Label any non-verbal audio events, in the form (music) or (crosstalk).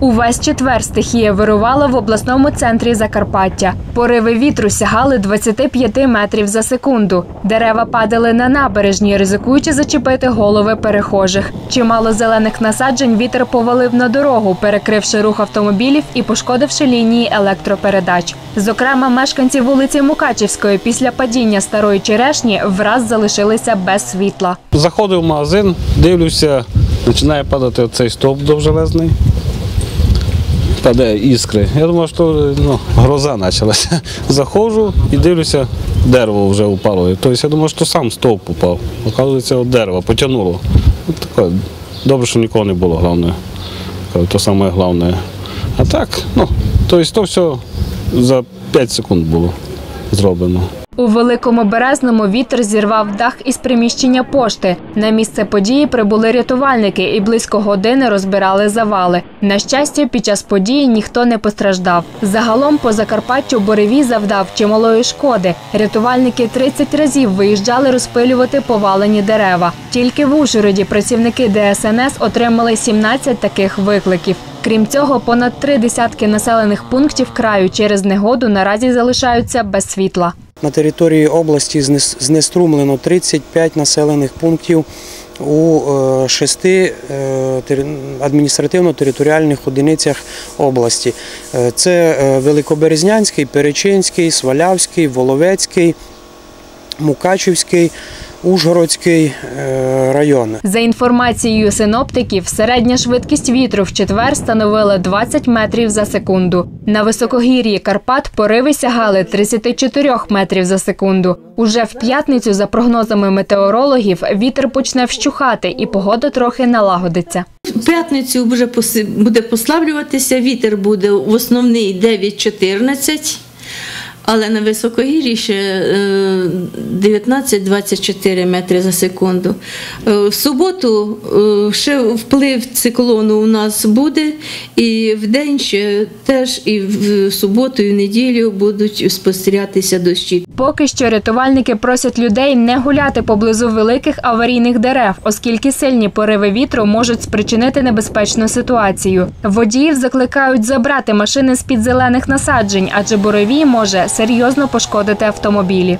Увесь четвер стихія вирувала в обласному центрі Закарпаття. Пориви вітру сягали 25 метрів за секунду. Дерева падали на набережні, ризикуючи зачепити голови перехожих. Чимало зелених насаджень вітер повалив на дорогу, перекривши рух автомобілів і пошкодивши лінії електропередач. Зокрема, мешканці вулиці Мукачівської після падіння старої черешні враз залишилися без світла. Заходив в магазин, дивлюся, починає падати цей стовп довжелезний. Паде іскри. Я думав, що ну, гроза почалася. (laughs) Заходжу і дивлюся, дерево вже упало. Тобто я думав, що сам стовп упав. Оказується, от дерево потягнуло. От таке. Добре, що нікого не було, головне. То саме головне. А так, ну, тобто то все за 5 секунд було зроблено. У великому березному вітер зірвав дах із приміщення пошти. На місце події прибули рятувальники і близько години розбирали завали. На щастя, під час події ніхто не постраждав. Загалом по Закарпаттю буревій завдав чималої шкоди. Рятувальники 30 разів виїжджали розпилювати повалені дерева. Тільки в Ужгороді працівники ДСНС отримали 17 таких викликів. Крім цього, понад три десятки населених пунктів краю через негоду наразі залишаються без світла. На території області знеструмлено 35 населених пунктів у е, шести е, адміністративно-територіальних одиницях області. Е, Це Великоберезнянський, Перечинський, Свалявський, Воловецький, Мукачівський, Ужгородський е, райони. За інформацією синоптиків, середня швидкість вітру в четвер становила 20 метрів за секунду. На високогір'ї Карпат пориви сягали 34 метрів за секунду. Уже в п'ятницю, за прогнозами метеорологів, вітер почне вщухати і погода трохи налагодиться. В п'ятницю вже поси- буде послаблюватися, вітер буде в основний 9-14, але на високогір'ї ще е, 19-24 метри за секунду. Е, В суботу е, ще вплив циклону у нас буде, і в день ще теж і в суботу, і в неділю будуть спостерігатися дощі. Поки що рятувальники просять людей не гуляти поблизу великих аварійних дерев, оскільки сильні пориви вітру можуть спричинити небезпечну ситуацію. Водіїв закликають забрати машини з під зелених насаджень, адже буревій може серйозно пошкодити автомобілі.